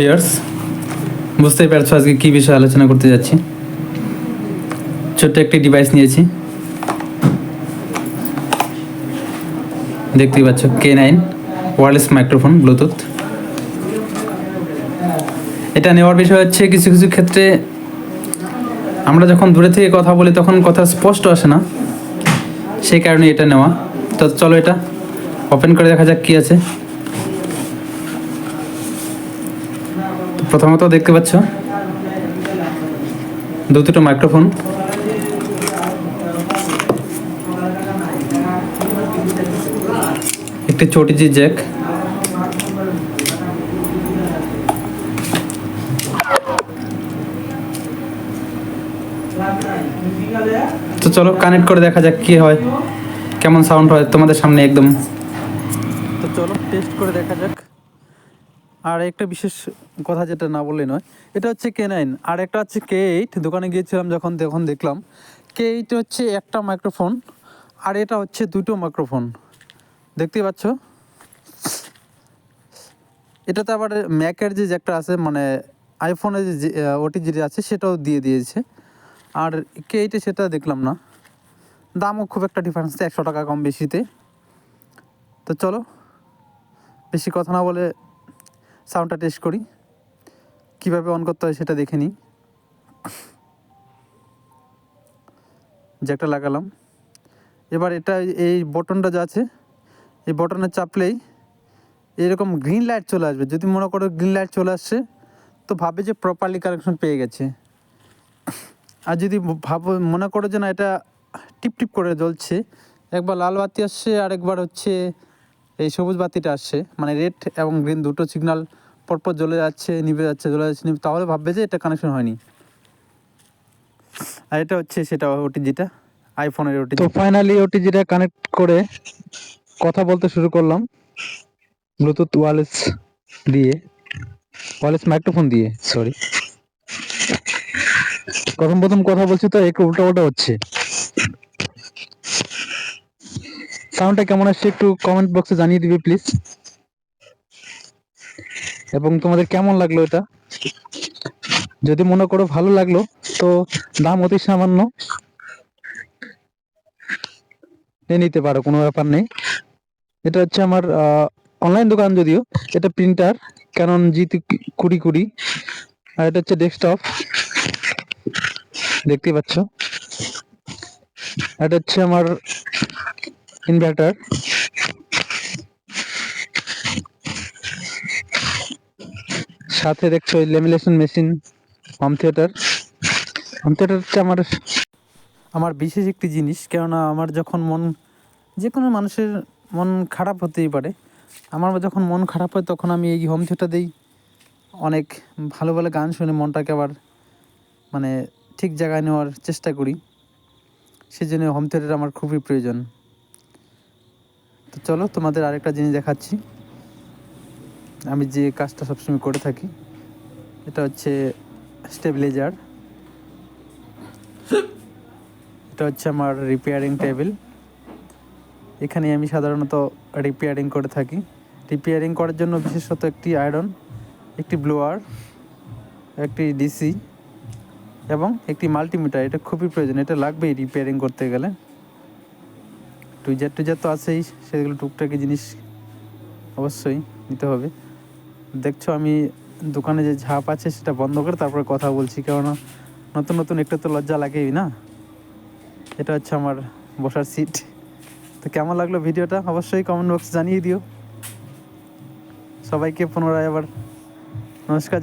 Viewers বুঝতেই পারছ আজকে কী বিষয়ে আলোচনা করতে যাচ্ছি। ছোট্ট একটি ডিভাইস নিয়েছি। দেখতেই পাচ্ছ K nine wireless microphone bluetooth এটা নেওয়ার বিষয় হচ্ছে কিছু কিছু ক্ষেত্রে আমরা যখন দূরে থেকে কথা বলি তখন কথা স্পষ্ট আসে না। সেই কারণে এটা নেওয়া। তো চলো এটা ওপেন করে দেখা যাক কী আছে। প্রথমত দেখতে পাচ্ছ দু দুটো মাইক্রোফোন। একটি চটিজি জ্যাক। তো চলো কানেক্ট করে দেখা যাক কি হয়, কেমন সাউন্ড হয় তোমাদের সামনে একদম। তো চলো টেস্ট করে দেখা যাক। আর একটা বিশেষ কথা যেটা না বললে নয়, এটা হচ্ছে কে নাইন আর একটা হচ্ছে কে এইট দোকানে গিয়েছিলাম যখন, তখন দেখলাম কে এইট হচ্ছে একটা মাইক্রোফোন আর এটা হচ্ছে দুটো মাইক্রোফোন দেখতে পাচ্ছ? এটাতে আবার ম্যাকের যে একটা আছে মানে আইফোনের যে ওটি যেটা আছে, সেটাও দিয়ে দিয়েছে। আর কে এইটে সেটা দেখলাম না। দামও খুব একটা ডিফারেন্স একশো টাকা কম বেশিতে। তো চলো, বেশি কথা না বলে সাউন্ডটা টেস্ট করি। কীভাবে অন করতে হয় সেটা দেখে নিই। জ্যাকটা লাগালাম। এবার এটা এই বটনটা যা আছে, এই বটনে চাপলেই এরকম গ্রিন লাইট চলে আসবে। যদি মনে করো গ্রিন লাইট চলে আসছে, তো ভাবে যে প্রপারলি কানেকশন পেয়ে গেছে। আর যদি ভাবো, মনে করো যে না, এটা টিপ টিপ করে জ্বলছে। একবার লাল বাতি আসছে আর একবার হচ্ছে সবুজ বাতিটা আসছে মানে রেড এবং গ্রিন দুটো সিগনাল পরপর জ্বলে যাচ্ছে, নিভে যাচ্ছে, জ্বলে যাচ্ছে, নিভে তাহলে ভাববে যে এটা কানেকশন হয়নি। আর এটা হচ্ছে সেটা ওটি যেটা আইফোনের ওটি তো ফাইনালি ওটি যেটা কানেক্ট করে কথা বলতে শুরু করলাম। ব্লুটুথ ওয়ারলেস দিয়ে ওয়ারলেস মাইক্রোফোন দিয়ে সরি প্রথম প্রথম কথা বলছি তো একটু উল্টা উল্টা হচ্ছে। সাউন্ডটা কেমন আসছে একটু কমেন্ট বক্সে জানিয়ে দিবে প্লিজ এবং তোমাদের কেমন লাগল এটা? যদি মনে করো ভালো লাগল, তো দাম অতি সামান্য নিয়ে নিতে পারো, কোনো ব্যাপার নেই। এটা হচ্ছে আমার অনলাইন দোকান যদিও, এটা প্রিন্টার ক্যানন জি কুড়ি কুড়ি, আর এটা হচ্ছে ডেস্কটপ দেখতে পাচ্ছ? এটা হচ্ছে আমার ইনভার্টার সাথে দেখছ lamination machine home theatre home theatre হচ্ছে আমার আমার বিশেষ একটি জিনিস, কেননা আমার যখন মন যে কোনো মানুষের মন খারাপ হতেই পারে। আমার যখন মন খারাপ হয়, তখন আমি এই হোম থিয়েটার দিই। অনেক ভালো ভালো গান শুনে মনটাকে আবার মানে ঠিক জায়গায় নেওয়ার চেষ্টা করি। সেজন্য হোম থিয়েটার আমার খুবই প্রয়োজন। তো চলো তোমাদের আরেকটা জিনিস দেখাচ্ছি। আমি যে কাজটা সবসময় করে থাকি, এটা হচ্ছে স্টেবিলাইজার। এটা হচ্ছে আমার রিপেয়ারিং টেবিল এখানে আমি সাধারণত রিপেয়ারিং করে থাকি। রিপেয়ারিং করার জন্য বিশেষত একটি আয়রন একটি ব্লোয়ার একটি ডিসি এবং একটি মাল্টিমিটার এটা খুবই প্রয়োজন, এটা লাগবেই রিপেয়ারিং করতে গেলে। টুইজার টুইজার তো আছেই, সেগুলো টুকটাকি জিনিস অবশ্যই নিতে হবে। দেখছ আমি দোকানে যে ঝাপ আছে সেটা বন্ধ করে তারপরে কথা বলছি, কেননা নতুন নতুন একটু তো লজ্জা লাগেই না? এটা হচ্ছে আমার বসার সিট তো কেমন লাগল ভিডিওটা? অবশ্যই কমেন্ট বক্সে জানিয়ে দিও। সবাইকে পুনরায় আবার নমস্কার